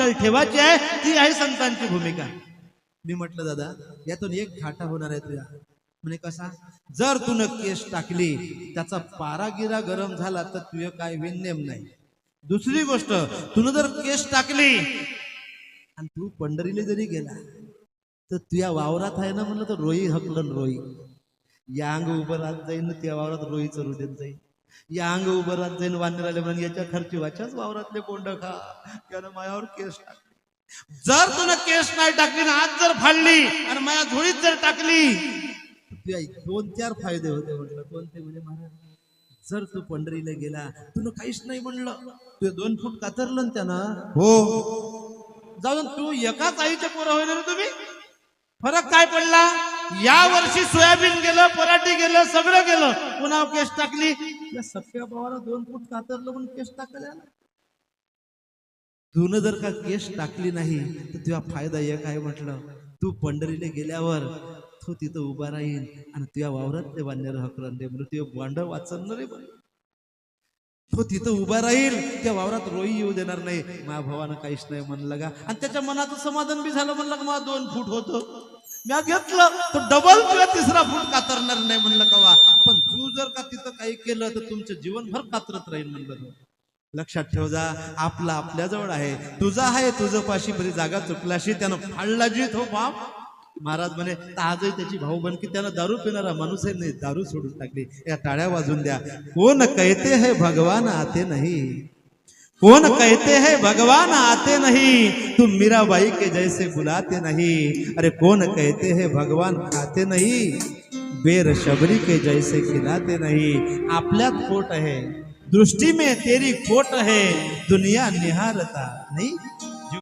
आपल्याला ठेवायची आहे ती आहे संतांची भूमिका. मी म्हटलं दादा यातून एक घाटा होणार आहे तुझ्या. म्हणे कसा? जर तू केस टाकली त्याचा पारागिरा गरम झाला तर तुझं काय विन्यम नाही. दुसरी गोष्ट तुनं जर केस टाकली आणि तू पंढरीला जरी गेला तर तुझ्या वावरात आहे ना म्हणलं तर रोई हकलन रोई. या अंग उभं राहत जाईल ना त्या वावरात रोई चरू देत जाईल या अंग उभं राहत जाईन वानर आले म्हणून याच्या खर्ची वाच्याच वावरातले कोंड खा. त्यानं मायावर केस टाकले. जर तुला केस नाही टाकली ना आज जर फाडली आणि माया झोळीत जर टाकली दोन चार फायदे होते म्हटलं. कोणते म्हणजे महाराज? जर तू पंढरीला गेला तुला काहीच नाही म्हणलं. तू दोन फूट कातरलं त्यानं. हो. जाऊन तू एकाच आईचे पोरं होईल तुम्ही? फरक काय पडला? या वर्षी सोयाबीन गेलं पराठी गेलं सगळं गेलं. पुन्हा केस टाकली. या सख्या भावाला दोन फूट कातरलं म्हणून केस टाकल्या तून जर का केस टाकली नाही तर तुझा फायदा एक आहे म्हटलं. तू पंढरीला गेल्यावर तो तिथं उभा राहील आणि तुझ्या वावरात ते बांधणार हकरण दे म्हणून तुझे बांड वाचन रे बरं. तो तिथं उभा राहील त्या वावरात रोई येऊ देणार नाही. मा भावानं काहीच नाही म्हणलं का आणि त्याच्या मनाचं समाधान बी झालं म्हणलं का मला दोन फूट होतं. मी घेतलं तर डबल किंवा तिसरा फूट कातरणार नाही म्हणलं का वा पण तू जर का तिथं काही केलं तर तुमचं जीवनभर कातरत राहील म्हणलं लक्षात ठेव जा आपला आपल्याजवळ आहे. तुझा आहे तुझं पाशी बरी जागा चुकलाशी त्यानं फाडला जीत हो बाप. महाराज म्हणे आजही त्याची भाऊ बन की त्यानं दारू पिणारा माणूस आहे नाही दारू सोडून टाकली. या टाळ्या वाजून द्या. कोण कहते है भगवान आते नाही. कौन कहते हैं, भगवान आते नहीं, तुम मीरा भाई के जैसे बुलाते नहीं। अरे कौन कहते हैं, भगवान खाते नहीं, बेर शबरी के जैसे खिलाते नहीं। आपल्यात खोट है, दृष्टि में तेरी खोट है, दुनिया निहारता नहीं।